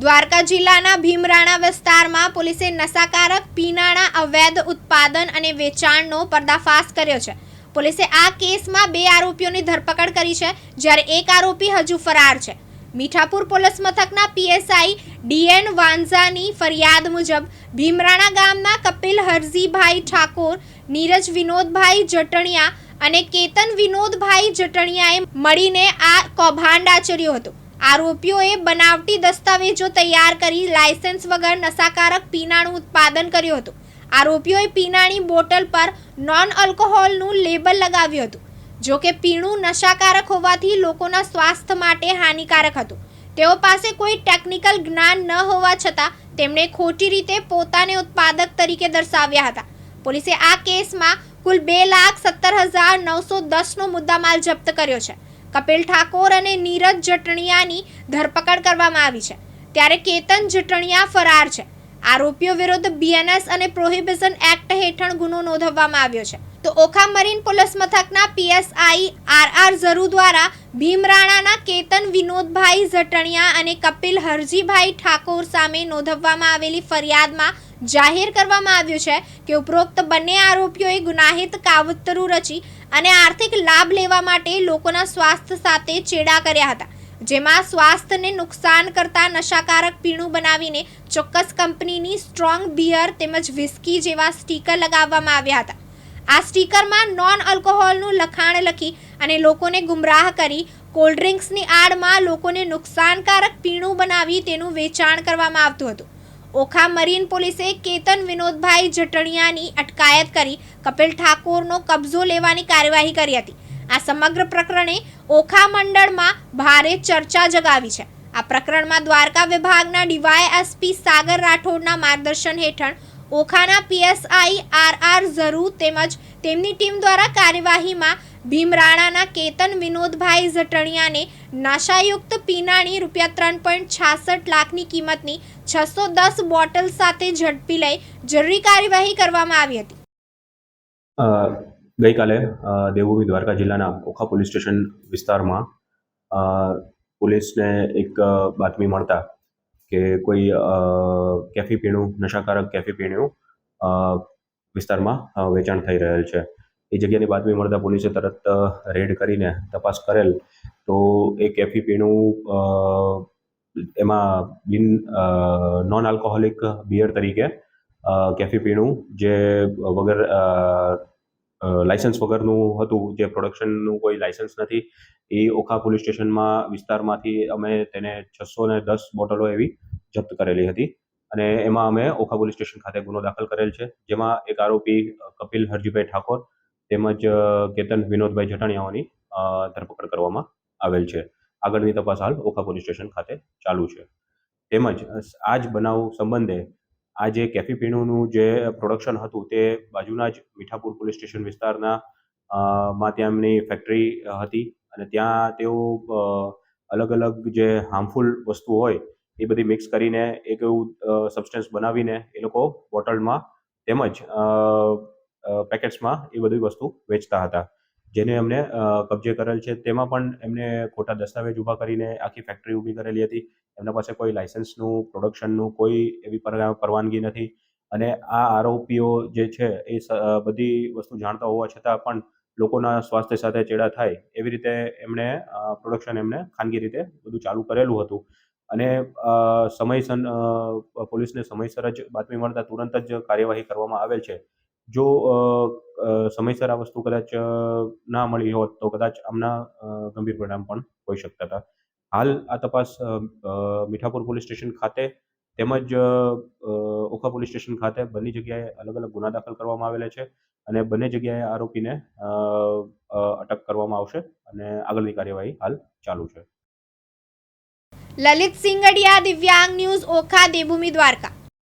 દ્વારકા જિલ્લાના ભીમરાણા વિસ્તારમાં પોલીસે નશાકારક પીનાણા અવૈધ ઉત્પાદન અને વેચાણનો પર્દાફાશ કર્યો છે. પોલીસે આ કેસમાં બે આરોપીઓની ધરપકડ કરી છે, જ્યારે એક આરોપી હજુ ફરાર છે. મીઠાપુર પોલીસ મથકના પીએસઆઈ ડીએન વાંઝાની ફરિયાદ મુજબ ભીમરાણા ગામના કપિલ હરજીભાઈ ઠાકોર, નીરજ વિનોદભાઈ જટણિયા અને કેતન વિનોદભાઈ જટણિયાએ મળીને આ કૌભાંડ આચર્યું હતું. આરોપીઓએ બનાવટી દસ્તાવેજો તૈયાર કરી લાયસન્સ વગર નશાકારક પીણાનું ઉત્પાદન કર્યું હતું. આરોપીઓએ પીણાની બોટલ પર નોન આલ્કોહોલનું લેબલ લગાવ્યું હતું, જો કે પીણું નશાકારક હોવાથી લોકોના સ્વાસ્થ્ય માટે હાનિકારક હતું. તેઓ પાસે કોઈ ટેકનિકલ જ્ઞાન ન હોવા છતાં તેમણે ખોટી રીતે પોતાને ઉત્પાદક તરીકે દર્શાવ્યા હતા. પોલીસે આ કેસમાં કુલ બે લાખ સત્તર હજાર નવસો દસનો મુદ્દામાલ જપ્ત કર્યો છે. કપિલ ઠાકોર અને નીરજ જટણિયાની ધરપકડ કરવામાં આવી છે. ત્યારે કેતન જટણિયા ફરાર છે. આરોપીઓ વિરુદ્ધ બીએનએસ અને પ્રોહિબિશન એક્ટ હેઠળ ગુનો નોંધવામાં આવ્યો છે. તો ઓખા મરીન પોલીસ મથકના પીએસઆઈ આર આર ઝરુ દ્વારા ભીમરાણાના કેતન વિનોદભાઈ જટણિયા અને કપિલ હરજીભાઈ ઠાકોર સામે નોંધવવામાં આવેલી ફરિયાદમાં જાહેર કરવામાં આવ્યું છે કે ઉપરોક્ત બંને આરોપીઓએ ગુનાહિત કાવતરું રચી અને આર્થિક લાભ લેવા માટે લોકોના સ્વાસ્થ્ય સાથે ચેડા કર્યા હતા. જેમાં સ્વાસ્થ્યને નુકસાન કરતા નશાકારક પીણું બનાવીને ચોક્કસ કંપનીની સ્ટ્રોંગ બિયર તેમજ વિસ્કી જેવા સ્ટીકર લગાવવામાં આવ્યા હતા. આ સ્ટીકરમાં નોન આલ્કોહોલનું લખાણ લખી અને લોકોને ગુમરાહ કરી કોલ્ડ ડ્રિંક્સની આડમાં લોકોને નુકસાનકારક પીણું બનાવી તેનું વેચાણ કરવામાં આવતું હતું. ઓખા મરીન પોલીસે કેતન વિનોદભાઈ જટણિયાની અટકાયત કરી કપિલ ઠાકોરનો કબજો લેવાની કાર્યવાહી કરી હતી. આ સમગ્ર પ્રકરણે ઓખા મંડળમાં ભારે ચર્ચા જગાવી છે. આ પ્રકરણમાં દ્વારકા વિભાગના ડીવાયએસપી સાગર રાઠોડના માર્ગદર્શન હેઠળ ઓખાના પીએસઆઈ આર આર ઝરૂ તેમજ તેમની ટીમ દ્વારા કાર્યવાહીમાં ભીમરાણાના કેતન વિનોદભાઈ જટણિયાને નશાયુક્ત પીનાણી રૂપિયા ત્રણ પોઈન્ટ છાસઠ લાખની કિંમતની છસો દસ બોટલ સાથે ઝડપી લઈ જરૂરી કાર્યવાહી કરવામાં આવી હતી. ગઈકાલે દેવભૂમિ દ્વારકા જિલ્લાના ઓખા પોલીસ સ્ટેશન વિસ્તારમાં પોલીસને એક બાતમી મળતા કે કોઈ કેફી પીણું, નશાકારક કેફી પીણું વિસ્તારમાં વેચાણ થઈ રહેલ છે. એ જગ્યાની બાતમી મળતા પોલીસે તરત રેડ કરીને તપાસ કરેલ. તો એ કેફી પીણું એમાં બિન નોન આલ્કોહોલિક બિયર તરીકે કેફી પીણું, જે વગર લાયસન્સ વગરનું હતું, જે પ્રોડક્શનનું કોઈ લાયસન્સ નથી, એ ઓખા પોલીસ સ્ટેશનમાં વિસ્તારમાંથી અમે તેને છસો ને દસ બોટલો એવી જપ્ત કરેલી હતી. અને એમાં અમે ઓખા પોલીસ સ્ટેશન ખાતે ગુનો દાખલ કરેલ છે, જેમાં એક આરોપી કપિલ હરજીભાઈ ઠાકોર તેમજ કેતન વિનોદભાઈ જટાણિયાઓની ધરપકડ કરવામાં આવેલ છે. આગળની તપાસ હાલ ઓખા પોલીસ સ્ટેશન ખાતે ચાલુ છે. તેમજ આ જ બનાવ સંબંધે આ જે કેફી પીણુંનું જે પ્રોડક્શન હતું તે બાજુના જ મીઠાપુર પોલીસ સ્ટેશન વિસ્તારના માં ત્યાં એમની ફેક્ટરી હતી અને ત્યાં તેઓ અલગ અલગ જે હાર્મફુલ વસ્તુ હોય એ બધી મિક્સ કરીને એક એવું સબસ્ટન્સ બનાવીને એ લોકો બોટલમાં તેમજ પેકેટ્સમાં એ બધી વસ્તુ વેચતા હતા. જેને એમને કબજે કરેલ છે. તેમાં પણ એમને ખોટા દસ્તાવેજ ઊભા કરીને આખી ફેક્ટરી ઊભી કરેલી હતી. એમના પાસે કોઈ લાઇસન્સનું પ્રોડક્શનનું કોઈ એવી પરવાનગી નથી. અને આ આરોપીઓ જે છે એ બધી વસ્તુ જાણતા હોવા છતાં પણ લોકોના સ્વાસ્થ્ય સાથે ચેડા થાય એવી રીતે એમણે પ્રોડક્શન એમને ખાનગી રીતે બધું ચાલુ કરેલું હતું. અને સમયસર પોલીસને સમયસર જ બાતમી મળતા તુરંત જ કાર્યવાહી કરવામાં આવેલ છે. જો સમયસર આ વસ્તુ કદાચ ના મળી હોત તો કદાચ આમના ગંભીર પરિણામ પણ હોઈ શકતા હતા. હાલ આ તપાસ મીઠાપુર પોલીસ સ્ટેશન ખાતે તેમજ ઓખા પોલીસ સ્ટેશન ખાતે બંને જગ્યાએ અલગ અલગ ગુના દાખલ કરવામાં આવેલા છે અને બંને જગ્યાએ આરોપીને અટક કરવામાં આવશે અને આગળની કાર્યવાહી હાલ ચાલુ છે. લલિત સિંગડિયા દિવ્યાંગ ન્યૂઝ, ઓખા, દેવભૂમિ દ્વારકા.